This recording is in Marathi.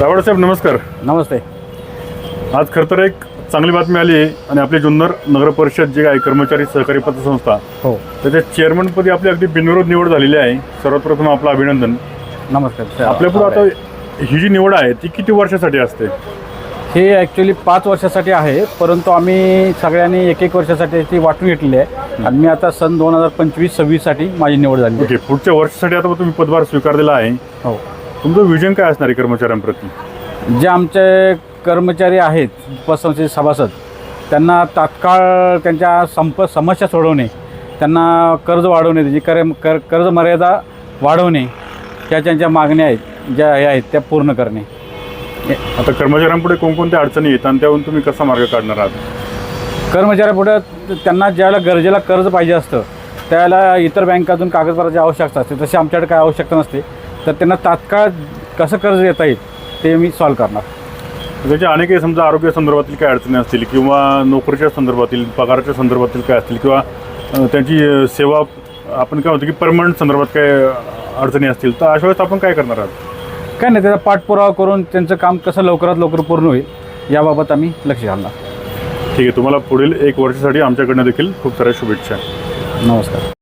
रावड साहेब नमस्कार. नमस्ते. आज खरं तर एक चांगली बातमी आली आहे आणि आपली जुन्नर नगर परिषद जे आहे कर्मचारी सहकारी पतसंस्था हो. त्याच्या चेअरमनपदी आपली अगदी बिनविरोध निवड झालेली आहे. सर्वात प्रथम आपलं अभिनंदन. नमस्कार आपल्यापुढे आता ही जी निवड आहे ती किती वर्षासाठी असते? हे ॲक्च्युली पाच वर्षासाठी आहे परंतु आम्ही सगळ्यांनी एक एक वर्षासाठी ती वाटून घेतलेली आहे. आणि मी आता सन दोन हजार पंचवीस सव्वीससाठी माझी निवड झाली. ओके पुढच्या वर्षासाठी आता तुम्ही पदभार स्वीकारलेला आहे. हो. तुमचं विजन काय असणार आहे कर्मचाऱ्यांप्रती? जे आमचे कर्मचारी आहेत पतसंस्थेचे सभासद त्यांना तात्काळ त्यांच्या संप समस्या सोडवणे त्यांना कर्ज वाढवणे त्याची कर कर कर्ज मर्यादा वाढवणे ह्या त्यांच्या मागण्या आहेत ज्या हे आहेत त्या पूर्ण करणे. आता कर्मचाऱ्यांपुढे कोणकोणत्या अडचणी येतात आणि त्यावरून तुम्ही कसा मार्ग काढणार आहात? कर्मचाऱ्यापुढे त्यांना ज्यावेळेला गरजेला कर्ज पाहिजे असतं त्यावेळेला इतर बँकातून कागदपत्राची आवश्यकता असते तशी आमच्याकडे काय आवश्यकता नसते. तर त्यांना तात्काळ कसं कर्ज देता येईल ते मी सॉल्व करणार. त्याच्या अनेक समजा आरोग्य संदर्भातील काय अडचणी असतील किंवा नोकरीच्या संदर्भातील पगाराच्या संदर्भातील काय असतील किंवा त्यांची सेवा आपण काय म्हणतो की परमनंट संदर्भात काय अडचणी असतील तर अशा वेळेस आपण काय करणार आहात? काय नाही त्याचा पाठपुरावा करून त्यांचं काम कसं लवकरात लवकर पूर्ण होईल याबाबत आम्ही लक्ष घालणार. ठीक आहे तुम्हाला पुढील एक वर्षासाठी आमच्याकडनं देखील खूप साऱ्या शुभेच्छा. नमस्कार.